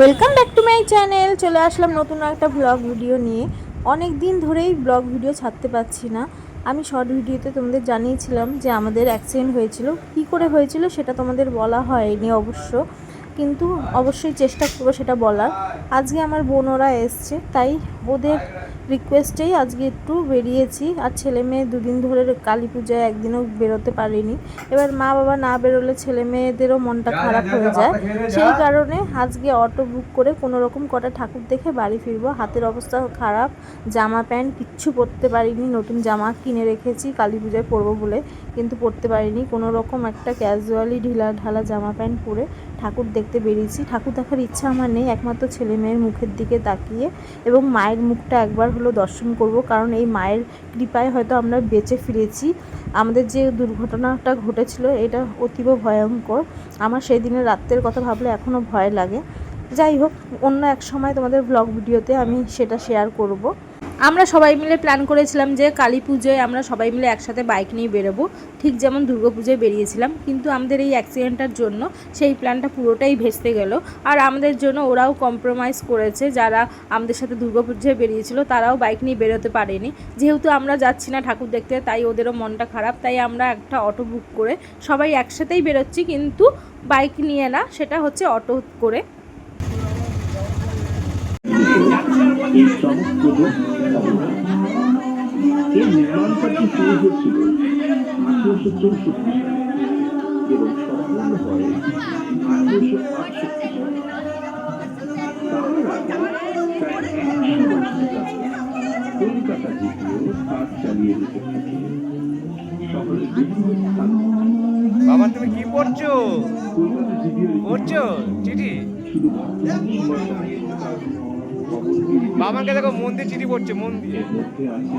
Welcome back to my channel চলে আসলাম নতুন একটা ব্লগ ভিডিও নিয়ে। অনেক দিন ধরেই ব্লগ ভিডিও ছাড়তে পারছি না। আমি শর্ট ভিডিওতে তোমাদের জানিয়েছিলাম যে আমাদের অ্যাক্সিডেন্ট হয়েছিল। কি করে হয়েছিল সেটা তোমাদের বলা হয়নি অবশ্য। কিন্তু অবশ্যই চেষ্টা করব সেটা বলার। আজকে আমার বোনরা এসছে, তাই ওদের রিকোয়েস্টেই আজকে একটু বেরিয়েছি। আর ছেলে মেয়ে দুদিন ধরে কালী পূজায় একদিনও বেরোতে পারিনি। এবার মা বাবা না বেরোলে ছেলে মেয়েদেরও মনটা খারাপ হয়ে যায়। সেই কারণে আজকে অটো বুক করে কোনো রকম কটা ঠাকুর দেখে বাড়ি ফিরবো। হাতের অবস্থা খারাপ, জামা প্যান্ট কিচ্ছু পরতে পারিনি। নতুন জামা কিনে রেখেছি, কালী পূজায় পরবো বলে। কিন্তু পরতে পারিনি। কোনো রকম একটা ক্যাজুয়ালি ঢিলা ঢালা জামা প্যান্ট পরে ঠাকুর দেখতে বেরিয়েছি। ঠাকুর দেখার ইচ্ছা আমার নেই, একমাত্র ছেলে মেয়ের মুখের দিকে তাকিয়ে এবং মায়ের মুখটা একবার হলো দর্শন করব, কারণ এই মায়ের কৃপায় হয়তো আমরা বেঁচে ফিরেছি। আমাদের যে দুর্ঘটনাটা ঘটেছিল, এটা অতীব ভয়ঙ্কর। আমার সেই দিনের রাত্রের কথা ভাবলে এখনও ভয় লাগে। যাই হোক, অন্য এক সময় তোমাদের ব্লগ ভিডিওতে আমি সেটা শেয়ার করব। আমরা সবাই মিলে প্ল্যান করেছিলাম যে কালী পুজোয় আমরা সবাই মিলে একসাথে বাইক নিয়ে বেরোবো। ঠিক যেমন দুর্গা পুজোয় বেরিয়েছিলাম, কিন্তু আমাদের এই অ্যাক্সিডেন্টটার জন্য সেই প্ল্যানটা পুরোটাই ভেস্তে গেল। আর আমাদের জন্য ওরাও কম্প্রোমাইজ করেছে, যারা আমাদের সাথে দুর্গা পুজোয় বেরিয়েছিল, তারাও বাইক নিয়ে বেরোতে পারেনি। যেহেতু আমরা যাচ্ছি না ঠাকুর দেখতে, তাই ওদেরও মনটা খারাপ, তাই আমরা একটা অটো বুক করে সবাই একসাথেই বেরোচ্ছি, কিন্তু বাইক নিয়ে না, সেটা হচ্ছে অটো করে। এই নির্মাণ কাজটি শুরু হয়েছিল আঠারোশো চৌষট্টি সালে। এবং সম্পূর্ণ হয় আঠারোশো আটষট্টি সালে। তার আগে প্রায় একশো বছর কলকাতা জিপিও কাজ চালিয়ে যেতে থাকে। শহরের বিভিন্ন স্থান বাবা তুমি কি পড়ছো? পড়ছো? চিঠি? শুধু বর্তমান সময় দাঁড়িয়ে থাকা ভবনগুলি বাবাকে দেখো মন দিয়ে চিঠি পড়ছে মন দিয়ে। মধ্যে আছে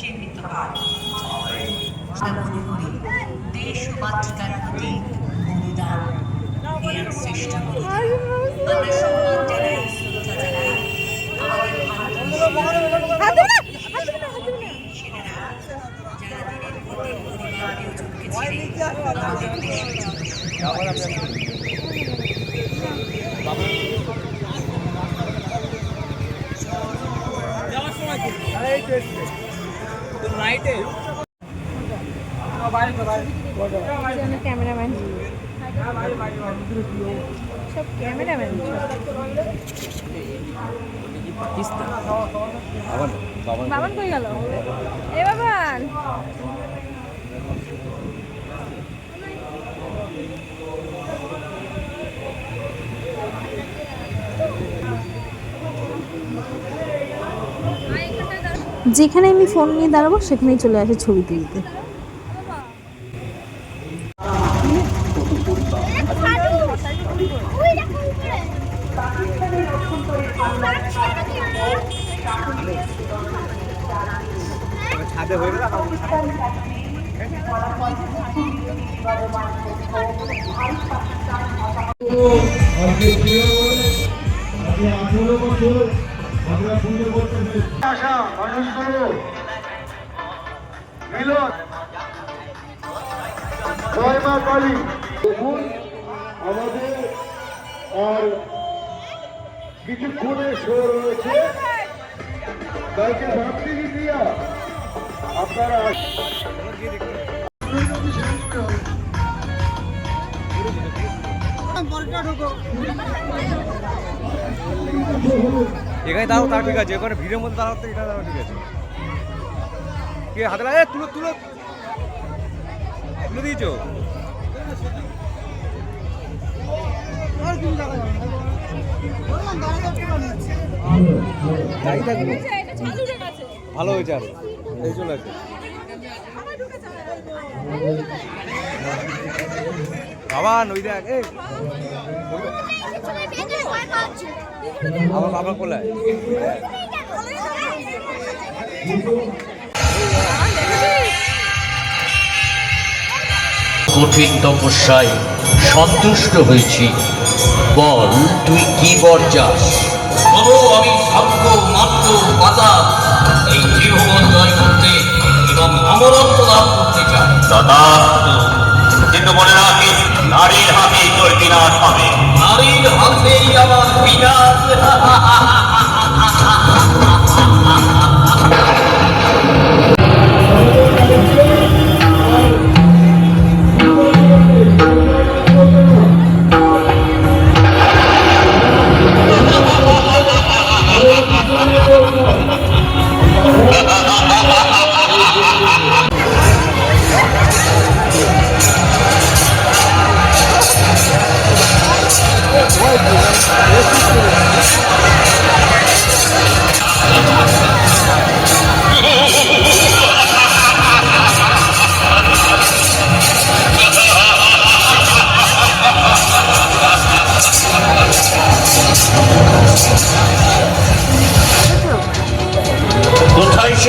চিহ্নিত হয় মনে করি দেশ ও মাতৃকার প্রতি এই এক শ্রেষ্ঠ বলিদান আমরা সম্মান জানাই শ্রদ্ধা জানাই আমাদের সেনারা যারা দিনের পর দিন পরিবার প্রিয়জনকে ছেড়ে আমাদের দেশের জন্য। বাবান কই গেল? এ বাবান। যেখানে আমি ফোন নিয়ে দাঁড়াবো সেখানেই চলে আসে ছবি তুলতে। মিলন। জয় মা কালী। দেখুন, আমাদের আর কিছুক্ষণের শো রয়েছে। কালকে ভাবছি দিয়া? আপনারা এখানে দাঁড়াও তাও ঠিক আছে। এখানে ভিড়ের মধ্যে দাঁড়াও তো এখানে দাঁড়াও, ঠিক আছে। কে হাতে লাগে তুলো তুলো। তুলে দিয়েছ? ভালো হয়েছে আর। এই চলে আসবে বাবা ওই দেখ, এই। আমার আমার কোলায় কঠিন তপস্যায় সন্তুষ্ট হয়েছি। বল তুই কি বর চাস? বলো আমি ভাগ্য মাত্র বাতাস। এই গৃহবন জয় করতে এবং অমরত্ব লাভ করতে চাই। তথাস্তু কিন্তু মনে রাখিস নারীর হাতে তোর বিনাশ হবে। নারীর হাতেই আমার বিনাশ।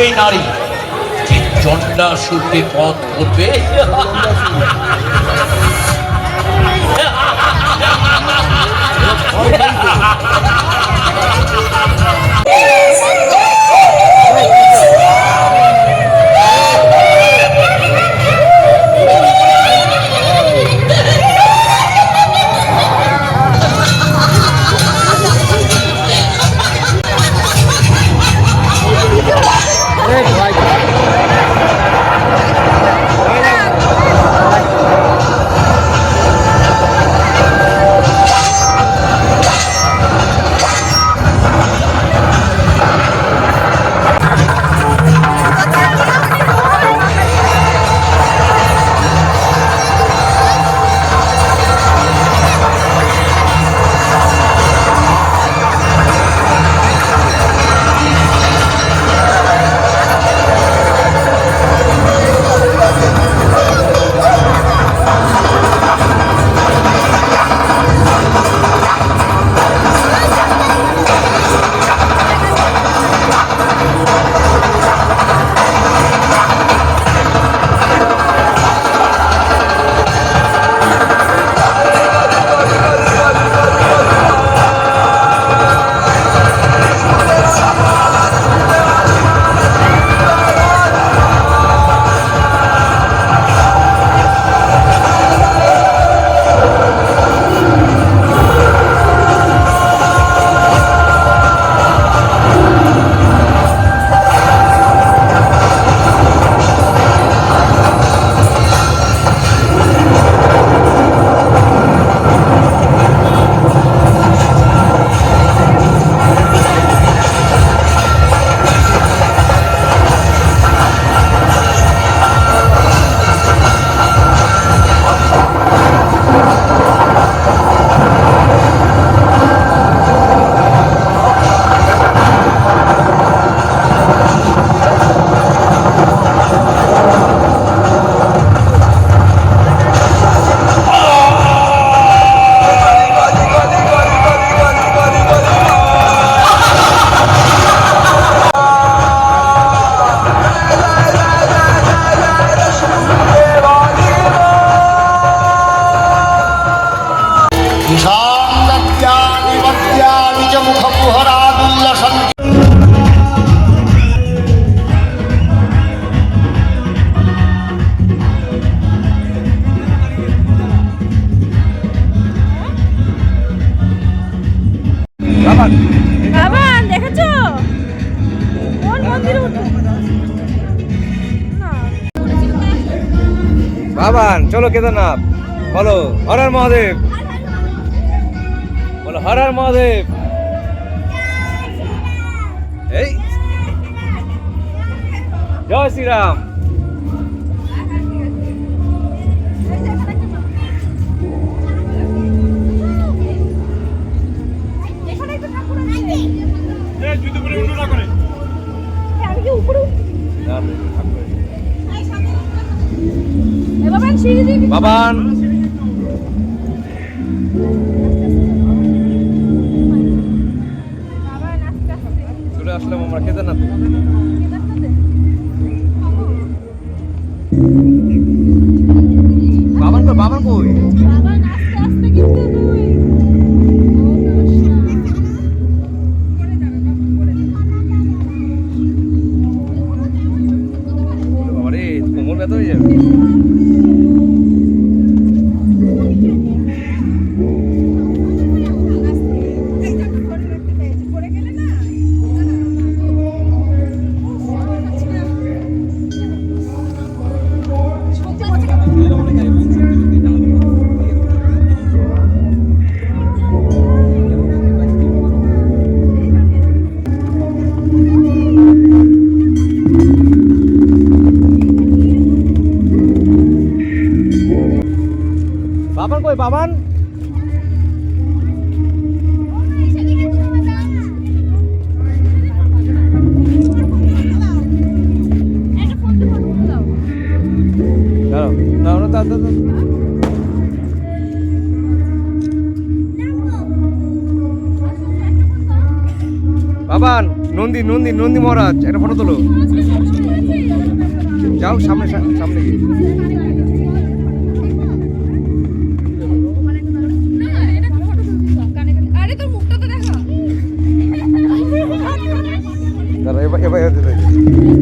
সেই নারী। যে চন্ডা সুরকে পথ করবে ঈশান্নত্যাनि বাবান বাবান দেখেছ? কোন মন্দিরে উঠো বাবান চলো কেদারনাথ। বলো হরার মহাদেব। বলো হরার মহাদেব। এই। জয় শ্রীরাম। বাবান! কেদারনাথে। বাবান কই? বাবান কই বাবারে কই বাবান। বাবান নন্দী নন্দী নন্দী মহারাজ একটা ফটো তোলো। যাও সামনে সামনে গিয়ে। দাঁড়া এবার এবার এবার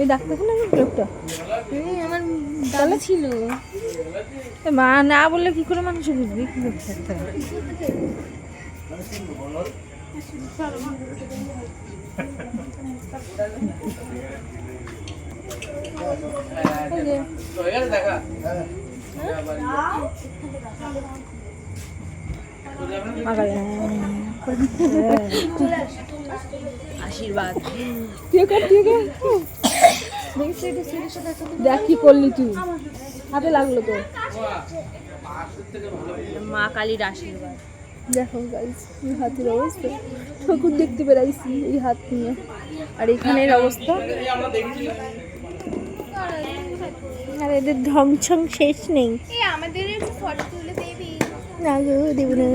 এই ডাক্তারখানা লোকটা। আমার দাদা ছিল। মা না বললে কি করে মানুষ বুঝবে? কি করতে আশীর্বাদ। দেখ কি করলি তুই। হাতে লাগল তো। মা কালীর আশীর্বাদ। দেখো গাইস এই হাতের অবস্থা। ঠাকুর দেখতে বেরাইছি এই হাত নিয়ে। আর এখানের অবস্থা? আর এদের ধ্বংসং শেষ নেই। আমাদের ফটো তুলে দেবি। না গো দেবো না।